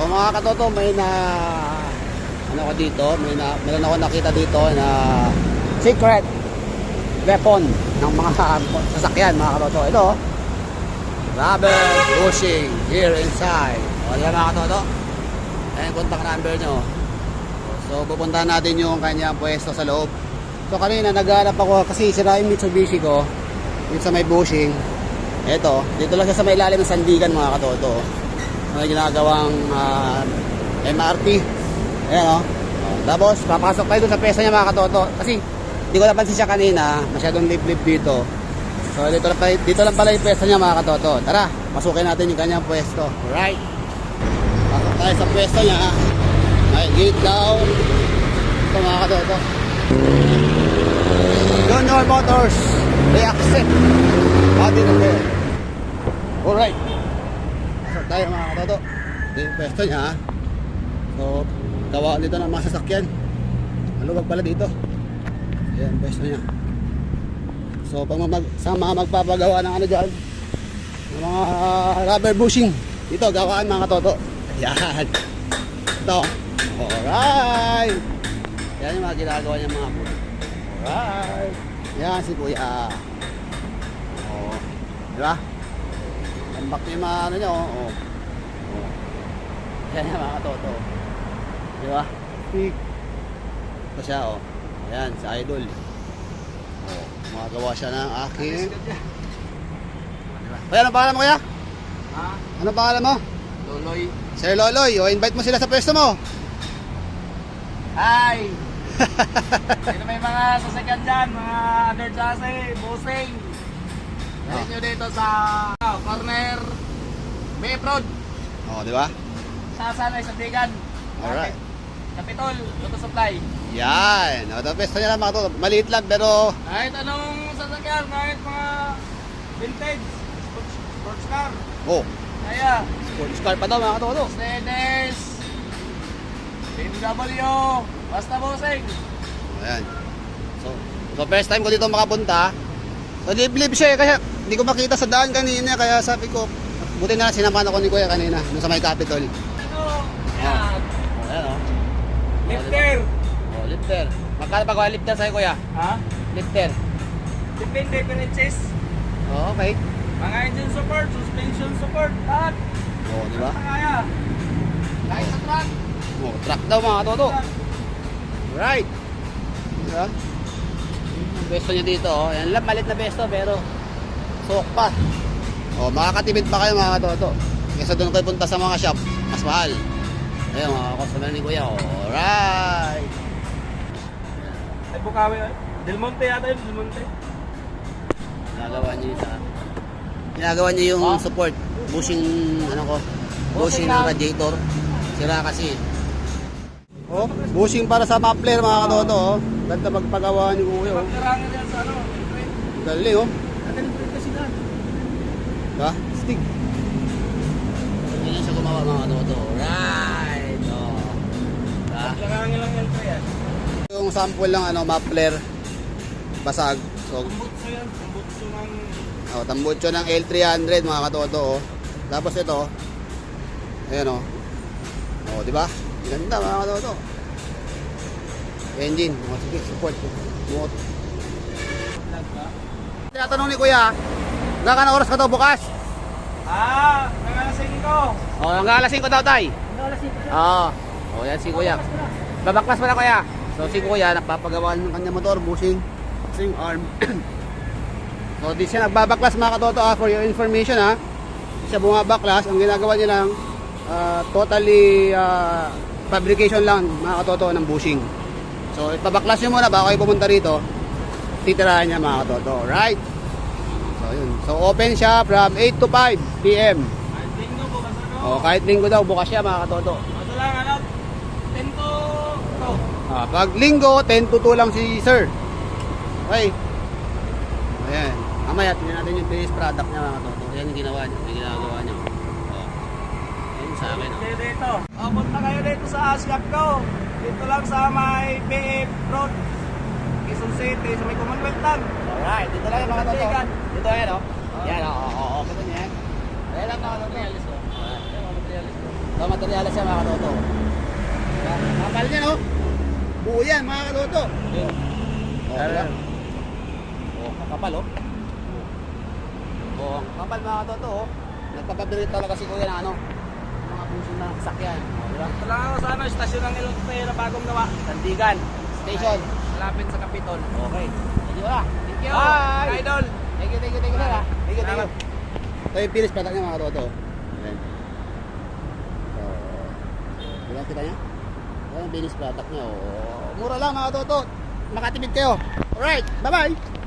So mga katoto, may na ano ko dito, may na meron ako nakita dito na secret weapon ng mga sasakyan mga katoto. Ito, rubber bushing here inside. O, yan mga katoto. Ayan, contact number nyo. So, pupuntahan natin yung kanyang pwesto sa loob. So, kanina naghanap ako kasi sira yung Mitsubishi ko. Yung sa may bushing. Ito, dito lang siya sa may ilalim ng sandigan mga katoto. May ginagawang ah, MRT. Ayan o. Oh. Tapos, papasok tayo doon sa pwesto niya mga katoto. Kasi, di ko napansin siya kanina. Masyadong liblib dito. So, dito lang, pala, dito lang pala yung pwesto niya mga katoto. Tara, pasukin natin yung kanyang pwesto. Alright. Pasok tayo sa pwesto niya. Ay, gate down. Ito mga katoto. Junior Motors. They accept. Body repair. Alright. Tayo mga katoto. Ito yung pwesto niya. So, gawa dito ng mga sasakyan. Maluwag pala dito. Ayan, pwesto niya. So, pag mag, sa mga magpapagawa ng ano dyan, ng mga rubber bushing, dito, gawaan mga katoto. Ayan. Ito. Alright. Yan yung mga ginagawa niya mga po. Alright. Yan si Kuya. Oh. Di ba? Tambak yung mga ano niya, oh. oh. oh. Yan yung mga katoto. Di ba? Peak. Ito siya, oh. Ayan, si Idol. Oh, gumagawa siya ng aking... Kuya, ano pangalan mo kuya? Ha? Ano pangalan mo? Loloy. Sir Loloy, o invite mo sila sa pwesto mo. Hi! Sino may mga sasakyan dyan, mga under chassis, busing. Dahil nyo dito sa May Road, Oh, di ba? sa Sanay, sa Tigan. Alright. Capitol, Auto Supply. Yan. O, pwesto niya lang mga to. Maliit lang pero Kahit anong sasakyan, kahit mga vintage, sports, sports car. oh, Kaya, sports car pa daw mga katoto. Mercedes, BMW, basta busing. Ayan. So, so first time ko dito makapunta. So liblib siya eh, kaya hindi ko makita sa daan kanina kaya sabi ko buti na lang sinamahan ako ni Kuya kanina sa may Capitol. Ito. Oh, ayan oh. Lifter. Oh, lifter. Magkano pa kuya lifter sa'yo kuya? Ha? Lifter. Depende, pinitsis. Oh, okay. Mga engine support, suspension support, lahat. Oh, di ba? Kaya. Kahit sa truck. Oh, truck daw mga katoto. Right. Diba? Ang besto niya dito, oh. Yan lang, malit na besto, pero suok pa. Oh, makakatipid pa kayo mga katoto. Kesa doon kayo punta sa mga shop, mas mahal. Ayun, mga customer ni Kuya. Alright. Ay, Bukawi. Del Monte yata yun, Del Monte. Ginagawa niya sa Ginagawa niya yung Ah. support, bushing, ano ko, bushing ng radiator. Sira kasi. Oh, bushing para sa muffler mga katoto, oh. Ganda magpagawa ni Kuya, oh. Pagkarangan yan sa ano. Galing, oh. Natin kasi na. Diba? Stick. Ganyan siya gumawa mga katoto. Right. Oh. Diba? Pagkarangan lang yan sa yan. Yung sample lang ano, muffler basag. So, Kumbutso yan. Kumbutso ng... oh, tambucho ng L300 mga katoto. Oh. Tapos ito. Ayan oh. Oh, di ba? Ganda mga katoto. Engine, mga sige, support. Motor. Tinatanong ni Kuya, hanggang na oras ka to bukas? Ah, nangalasing ko. Oh, alas 5 daw tay. Nangalasing ko. Oo. Oh, yan si Kuya. Babaklas pala kuya. So si Kuya nagpapagawa ng kanya motor, bushing, bushing arm. so di siya nagbabaklas mga katoto ah, for your information ha. Di siya bumabaklas, ang ginagawa niya lang ah, totally ah, fabrication lang mga katoto ng bushing. So ipabaklas niyo muna bago kayo pumunta rito. Titirahan niya mga katoto, right? Yun. So open siya from 8 to 5 p.m. Ay, linggo ko. Basta no. Oh, kahit linggo daw bukas siya mga katoto. Basta lang, ano? 10 to... to. Ah, pag linggo, 10 to 2 lang si sir. Okay. Ayan. Mamaya, tingnan natin yung base product niya mga toto. Ayan yung ginawa niya. Yung ginagawa niya. Oh. Ayan sa akin. Oh. Dito. Oh, punta kayo dito sa ASCAP ko. Dito lang sa may PF Road. Quezon City, sa may Commonwealth lang. Alright, dito lang yung mga toto. Dito yan, oh. Yan, oh, oh, oh. Kita niya yan. Ayan lang mga toto. Materialis ko. Ito, materyales yan mga. Yan, Kapal niya, no? Buo yan, mga katoto. Oh, diba? Oh, kakapal, oh. Oh, ang kapal mga katoto, oh. Nagpapabilit talaga si Kuya ng ano, mga puso na sakyan. Oh, diba? Wala ako sa ano, stasyon ng Pay na bagong gawa. Sandigan. Station. Malapit sa Kapitol. Okay. Thank you, ah. Thank you. Bye. Idol. Thank you, thank you, thank you, sir, ah. Thank you, thank you. Ito yung finish product niya mga katoto. Ayan. So, kita niya? Ayan yung finish product niya. Oh, mura lang mga katoto. Makatipid kayo. Alright, bye-bye.